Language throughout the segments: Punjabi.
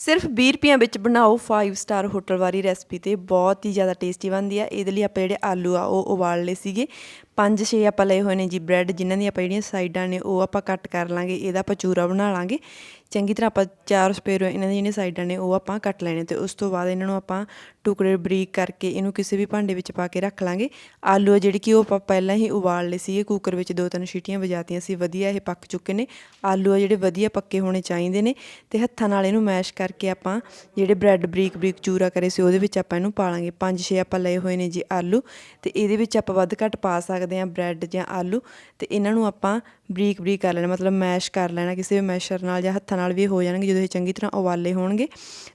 ਸਿਰਫ 20 ਰੁਪਈਆਂ ਵਿੱਚ ਬਣਾਓ 5 ਸਟਾਰ ਹੋਟਲ ਵਾਲੀ ਰੈਸਪੀ ਤੇ ਬਹੁਤ ਹੀ ਜ਼ਿਆਦਾ ਟੇਸਟੀ ਬਣਦੀ ਆ। ਇਹਦੇ ਲਈ ਆਪਾਂ ਜਿਹੜੇ ਆਲੂ ਆ, ਉਹ ਉਬਾਲ ਲਏ ਸੀਗੇ। ਪੰਜ ਛੇ ਆਪਾਂ ਲਏ ਹੋਏ ਨੇ ਜੀ ਬ੍ਰੈਡ, ਜਿਨ੍ਹਾਂ ਦੀ ਆਪਾਂ ਜਿਹੜੀਆਂ ਸਾਈਡਾਂ ਨੇ ਉਹ ਆਪਾਂ ਕੱਟ ਕਰ ਲਾਂਗੇ, ਇਹਦਾ ਆਪਾਂ ਚੂਰਾ ਬਣਾ ਲਾਂਗੇ। ਚੰਗੀ ਤਰ੍ਹਾਂ ਆਪਾਂ ਚਾਰ ਸਪੇਰੋ ਇਹਨਾਂ ਦੀਆਂ ਜਿਹੜੀਆਂ ਸਾਈਡਾਂ ਨੇ ਉਹ ਆਪਾਂ ਕੱਟ ਲੈਣੇ ਤੇ ਉਸ ਤੋਂ ਬਾਅਦ ਇਹਨਾਂ ਨੂੰ ਆਪਾਂ ਟੁਕੜੇ ਬਰੀਕ ਕਰਕੇ ਇਹਨੂੰ ਕਿਸੇ ਵੀ ਭਾਂਡੇ ਵਿੱਚ ਪਾ ਕੇ ਰੱਖ ਲਾਂਗੇ। ਆਲੂ ਆ ਜਿਹੜੀ ਕਿ ਉਹ ਆਪਾਂ ਪਹਿਲਾਂ ਹੀ ਉਬਾਲ ਲਏ ਸੀਗੇ ਕੁੱਕਰ ਵਿੱਚ ਦੋ ਤਿੰਨ ਸੀਟੀਆਂ ਵਜਾਤੀਆਂ ਸੀ, ਵਧੀਆ ਇਹ ਪੱਕ ਚੁੱਕੇ ਨੇ। ਆਲੂ ਆ ਜਿਹੜੇ ਵਧੀਆ ਪੱਕੇ ਹੋਣੇ ਚਾਹੀਦੇ ਨੇ ਤੇ ਹੱਥਾਂ ਨਾਲ ਇਹਨੂੰ ਮੈਸ਼ ਕਰਕੇ ਆਪਾਂ ਜਿਹੜੇ ਬ੍ਰੈਡ ਬਰੀਕ ਬਰੀਕ ਚੂਰਾ ਕਰੇ ਸੀ ਉਹਦੇ ਵਿੱਚ ਆਪਾਂ ਇਹਨੂੰ ਪਾ ਲਾਂਗੇ। ਪੰਜ ਛੇ ਆਪਾਂ ਲਏ ਹੋਏ ਨੇ ਜੀ ਆਲੂ ਤੇ ਇਹਦੇ ਵਿੱਚ ਆਪਾਂ ਵੱਧ ਘੱਟ ਪਾ ਸਕਦੇ ਹਾਂ ਬ੍ਰੈਡ ਜਾਂ ਆਲੂ ਤੇ ਇਹਨਾਂ ਨੂੰ ਆਪਾਂ ਬਰੀਕ ਬਰੀਕ ਕਰ ਲੈਣਾ, ਮਤਲਬ ਮੈਸ਼ ਕਰ ਲੈਣਾ, ਕਿਸੇ ਵੀ ਮੈਸ਼ਰ ਨਾਲ ਜਾਂ ਹੱਥਾਂ ਨਾਲ ਵੀ ਹੋ ਜਾਣਗੇ, ਜਦੋਂ ਇਹ ਚੰਗੀ ਤਰ੍ਹਾਂ ਉਬਾਲੇ ਹੋਣਗੇ।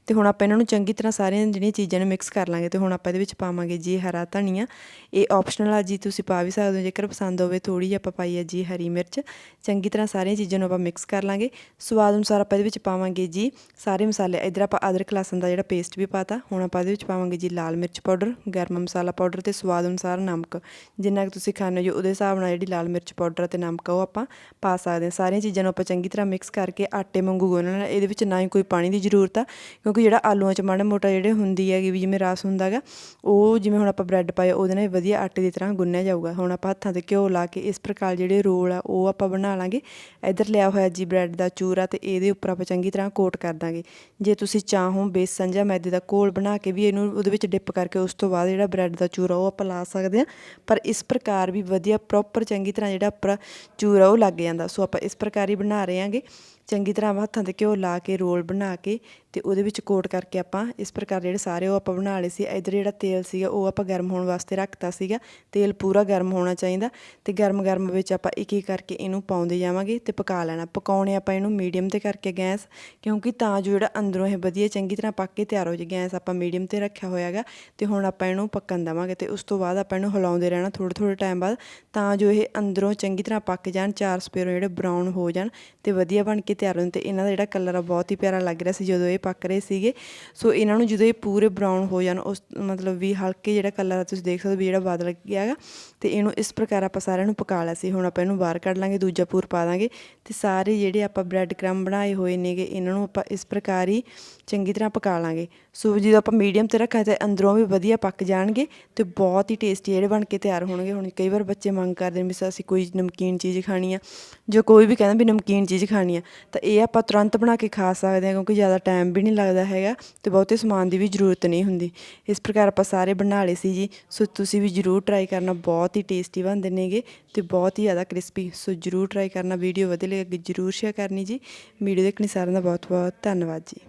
ਤੇ ਹੁਣ ਆਪਾਂ ਇਹਨਾਂ ਨੂੰ ਚੰਗੀ ਤਰ੍ਹਾਂ ਸਾਰੀਆਂ ਜਿਹੜੀਆਂ ਚੀਜ਼ਾਂ ਨੇ ਮਿਕਸ ਕਰ ਲਾਂਗੇ ਤੇ ਹੁਣ ਆਪਾਂ ਇਹਦੇ ਵਿੱਚ ਪਾਵਾਂਗੇ ਜੀ ਹਰਾ ਧਨੀਆ। ਇਹ ਆਪਸ਼ਨਲ ਆ ਜੀ, ਤੁਸੀਂ ਪਾ ਵੀ ਸਕਦੇ ਹੋ, ਜੇਕਰ ਪਸੰਦ ਹੋਵੇ ਥੋੜੀ ਜਿਹੀ ਆਪਾਂ ਪਾਈ ਹੈ ਜੀ ਹਰੀ ਮਿਰਚ। ਚੰਗੀ ਤਰ੍ਹਾਂ ਸਾਰੀਆਂ ਚੀਜ਼ਾਂ ਨੂੰ ਆਪਾਂ ਮਿਕਸ ਕਰ ਲਾਂਗੇ। ਸਵਾਦ ਅਨੁਸਾਰ ਆਪਾਂ ਇਹਦੇ ਵਿੱਚ ਪਾਵਾਂਗੇ ਜੀ ਸਾਰੇ ਮਸਾਲੇ। ਇਧਰ ਆਪਾਂ ਅਦਰਕ ਲਸਣ ਦਾ ਜਿਹੜਾ ਪੇਸਟ ਵੀ ਪਾਤਾ, ਹੁਣ ਆਪਾਂ ਇਹਦੇ ਵਿੱਚ ਪਾਵਾਂਗੇ ਜੀ ਲਾਲ ਮਿਰਚ ਪਾਊਡਰ, ਗਰਮ ਮਸਾਲਾ ਪਾਊਡਰ ਤੇ ਸਵਾਦ ਅਨੁਸਾਰ ਨਮਕ। ਜਿੰਨਾ ਕਿ ਤੁਸੀਂ ਖਾਣੇ ਜੋ ਉਹਦੇ ਹਿਸਾਬ ਨਾਲ ਜਿਹੜੀ ਲਾਲ ਮਿਰਚ ਪਾਊਡਰ ਅਤੇ ਨਮਕ ਉਹ ਆਪਾਂ ਪਾ ਸਕਦੇ ਹਾਂ। ਸਾਰੀਆਂ ਚੀਜ਼ਾਂ ਨੂੰ ਆਪਾਂ ਚੰਗੀ ਤਰ੍ਹਾਂ ਮਿਕਸ ਕਰਕੇ ਆਟੇ ਵਾਂਗੂ ਗੁੰਨਣਾ ਇਹਦੇ ਵਿੱਚ ਨਾ ਹੀ ਕੋਈ ਪਾਣੀ ਦੀ ਜ਼ਰੂਰਤ ਆ, ਕਿਉਂਕਿ ਜਿਹੜਾ ਆਲੂਆਂ 'ਚ ਮਾੜਾ ਮੋਟਾ ਜਿਹੜੇ ਹੁੰਦੀ ਹੈਗੀ ਵੀ ਜਿਵੇਂ ਰਸ ਹੁੰਦਾਗਾ ਉਹ ਜਿਵੇਂ ਹੁਣ ਆਪਾਂ ਬ੍ਰੈਡ ਪਾਇਆ, ਉਹਦੇ ਨਾਲ ਵਧੀਆ ਆਟੇ ਦੀ ਤਰ੍ਹਾਂ ਗੁੰਨਿਆ ਜਾਊਗਾ। ਹੁਣ ਆਪਾਂ ਹੱਥਾਂ ਤੇ ਘਿਓ ਲਾ ਕੇ ਇਸ ਪ੍ਰਕਾਰ ਜਿਹੜੇ ਰੋਲ ਆ, ਉਹ ਆਪਾਂ ਬਣਾ ਲਾਂਗੇ। ਇੱਧਰ ਲਿਆ ਹੋਇਆ ਜੀ ਬ੍ਰੈਡ ਦਾ ਚੂਰਾ ਤੇ ਇਹਦੇ ਉੱਪਰ ਆਪਾਂ ਚੰਗੀ ਤਰ੍ਹਾਂ ਕੋਟ ਕਰ ਦਾਂਗੇ। ਜੇ ਤੁਸੀਂ ਚਾਹੋ ਬੇਸਨ ਜਾਂ ਮੈਦੇ ਦਾ ਘੋਲ ਬਣਾ ਕੇ ਵੀ ਇਹਨੂੰ ਉਹਦੇ ਵਿੱਚ ਡਿਪ ਕਰਕੇ ਉਸ ਤੋਂ ਬਾਅਦ ਜਿਹੜਾ ਬ੍ਰੈਡ ਦਾ ਚੂਰਾ, ਉਹ ਆਪਾਂ ਲਾ ਸਕਦੇ ਹਾਂ। ਪਰ ਇਸ ਪ੍ਰਕਾਰ ਵੀ ਵਧੀਆ ਪ੍ਰੋਪਰ ਚੰਗੀ ਤਰ੍ਹਾਂ ਜਿਹੜਾ ਉੱਪਰ ਚੂਰਾ ਉਹ ਲੱਗ ਜਾਂਦਾ। ਸੋ ਆਪਾਂ ਇਸ ਪ੍ਰਕਾਰ ਹੀ ਬਣਾ ਰਹੇ ਹਾਂਗੇ। ਚੰਗੀ ਤਰ੍ਹਾਂ ਹੱਥਾਂ ਤੇ ਘਿਓ ਲਾ ਕੇ, ਰੋਲ ਬਣਾ ਕੇ ਤੇ ਉਹਦੇ ਵਿੱਚ ਕੋਟ ਕਰਕੇ ਆਪਾਂ ਇਸ ਪ੍ਰਕਾਰ ਜਿਹੜੇ ਸਾਰੇ ਉਹ ਆਪਾਂ ਬਣਾ ਲਏ ਸੀ। ਇਧਰ ਜਿਹੜਾ ਤੇਲ ਸੀਗਾ, ਉਹ ਆਪਾਂ ਗਰਮ ਹੋਣ ਵਾਸਤੇ ਰੱਖਤਾ ਸੀਗਾ। ਤੇਲ ਪੂਰਾ ਗਰਮ ਹੋਣਾ ਚਾਹੀਦਾ ਤੇ ਗਰਮ ਗਰਮ ਵਿੱਚ ਆਪਾਂ ਇੱਕ ਇੱਕ ਕਰਕੇ ਇਹਨੂੰ ਪਾਉਂਦੇ ਜਾਵਾਂਗੇ ਤੇ ਪਕਾ ਲੈਣਾ। ਪਕਾਉਣੇ ਆਪਾਂ ਇਹਨੂੰ ਮੀਡੀਅਮ ਤੇ ਕਰਕੇ ਗੈਸ, ਕਿਉਂਕਿ ਤਾਂ ਜੋ ਜਿਹੜਾ ਅੰਦਰੋਂ ਇਹ ਵਧੀਆ ਚੰਗੀ ਤਰ੍ਹਾਂ ਪੱਕ ਕੇ ਤਿਆਰ ਹੋ ਜੇ ਗੈਸ ਆਪਾਂ ਮੀਡੀਅਮ ਤੇ ਰੱਖਿਆ ਹੋਇਆਗਾ ਤੇ ਹੁਣ ਆਪਾਂ ਇਹਨੂੰ ਪੱਕਣ ਦੇਵਾਂਗੇ ਤੇ ਉਸ ਤੋਂ ਬਾਅਦ ਆਪਾਂ ਇਹਨੂੰ ਹਿਲਾਉਂਦੇ ਰਹਿਣਾ ਥੋੜੇ ਥੋੜੇ ਟਾਈਮ ਬਾਅਦ ਤਾਂ ਜੋ ਇਹ ਅੰਦਰੋਂ ਚੰਗੀ ਤਰ੍ਹਾਂ ਪੱਕ ਜਾਣ, ਚਾਰ ਸਪੇਰੋ ਜਿਹੜੇ ਬਰਾਊਨ ਹੋ ਜਾਣ ਤੇ ਵਧੀਆ ਬਣ ਕੇ ਤਿਆਰ ਹੋਣ ਤੇ ਇਹਨਾਂ ਦਾ ਜਿਹੜਾ ਕਲਰ ਆ ਬਹੁਤ ਹੀ ਪਿਆਰਾ ਲੱਗ ਰਿਹਾ ਸੀ ਜਦੋਂ ਇਹ ਪੱਕ ਰਹੇ ਸੀਗੇ। ਸੋ ਇਹਨਾਂ ਨੂੰ ਜਦੋਂ ਇਹ ਪੂਰੇ ਬਰਾਊਨ ਹੋ ਜਾਣ, ਉਸ ਮਤਲਬ ਵੀ ਹਲਕੇ ਜਿਹੜਾ ਕਲਰ ਆ ਤੁਸੀਂ ਦੇਖ ਸਕਦੇ ਹੋ ਵੀ ਜਿਹੜਾ ਬਦਲ ਗਿਆ ਹੈਗਾ ਤੇ ਇਹਨੂੰ ਇਸ ਪ੍ਰਕਾਰ ਆਪਾਂ ਸਾਰਿਆਂ ਨੂੰ ਪਕਾ ਲਿਆ ਸੀ। ਹੁਣ ਆਪਾਂ ਇਹਨੂੰ ਬਾਹਰ ਕੱਢ ਲਾਂਗੇ, ਦੂਜਾ ਪੂਰ ਪਾ ਦਾਂਗੇ ਤੇ ਸਾਰੇ ਜਿਹੜੇ ਆਪਾਂ ਬ੍ਰੈਡ ਕ੍ਰਮ ਬਣਾਏ ਹੋਏ ਨੇਗੇ, ਇਹਨਾਂ ਨੂੰ ਆਪਾਂ ਇਸ ਪ੍ਰਕਾਰ ਹੀ ਚੰਗੀ ਤਰ੍ਹਾਂ ਪਕਾ ਲਾਂਗੇ। ਸੋ ਜਦੋਂ ਆਪਾਂ ਮੀਡੀਅਮ ਤੇ ਰੱਖਾਂ ਤੇ ਅੰਦਰੋਂ ਵੀ ਵਧੀਆ ਪੱਕ ਜਾਣਗੇ ਤੇ ਬਹੁਤ ਹੀ ਟੇਸਟੀ ਜਿਹੜੇ ਬਣ ਕੇ ਤਿਆਰ ਹੋਣਗੇ। ਹੁਣ ਕਈ ਵਾਰ ਬੱਚੇ ਮੰਗ ਕਰਦੇ ਨੇ ਵੀ ਅਸੀਂ ਕੋਈ ਨਮਕੀਨ ਚੀਜ਼ ਖਾਣੀ ਆ, ਜੋ ਕੋਈ ਵੀ ਕਹਿੰਦਾ ਵੀ ਨਮਕੀਨ ਚੀਜ਼ ਖਾਣੀ ਆ, ਤਾਂ ਇਹ ਆਪਾਂ ਤੁਰੰਤ ਬਣਾ ਕੇ ਖਾ ਸਕਦੇ ਹਾਂ ਕਿਉਂਕਿ ਜ਼ਿਆਦਾ ਟਾਈਮ ਵੀ ਨਹੀਂ ਲੱਗਦਾ ਹੈਗਾ ਤੇ ਬਹੁਤੇ ਸਮਾਨ ਦੀ ਵੀ ਜ਼ਰੂਰਤ ਨਹੀਂ ਹੁੰਦੀ। ਇਸ ਪ੍ਰਕਾਰ ਆਪਾਂ ਸਾਰੇ ਬਣਾ ਲਏ ਸੀ ਜੀ, ਸੋ ਤੁਸੀਂ ਵੀ ਜ਼ਰੂਰ ਟਰਾਈ ਕਰਨਾ, ਬਹੁਤ ਹੀ ਟੇਸਟੀ ਬਣਦੇ ਨੇਗੇ ਤੇ ਬਹੁਤ ਹੀ ਜ਼ਿਆਦਾ ਕ੍ਰਿਸਪੀ ਸੋ ਜ਼ਰੂਰ ਟਰਾਈ ਕਰਨਾ ਵੀਡੀਓ ਵਧੀਆ ਲੱਗੇ, ਜ਼ਰੂਰ ਸ਼ੇਅਰ ਕਰਨੀ ਜੀ। ਵੀਡੀਓ ਦੇਖਣੀ ਸਾਰਿਆਂ ਦਾ ਬਹੁਤ ਬਹੁਤ ਧੰਨਵਾਦ ਜੀ।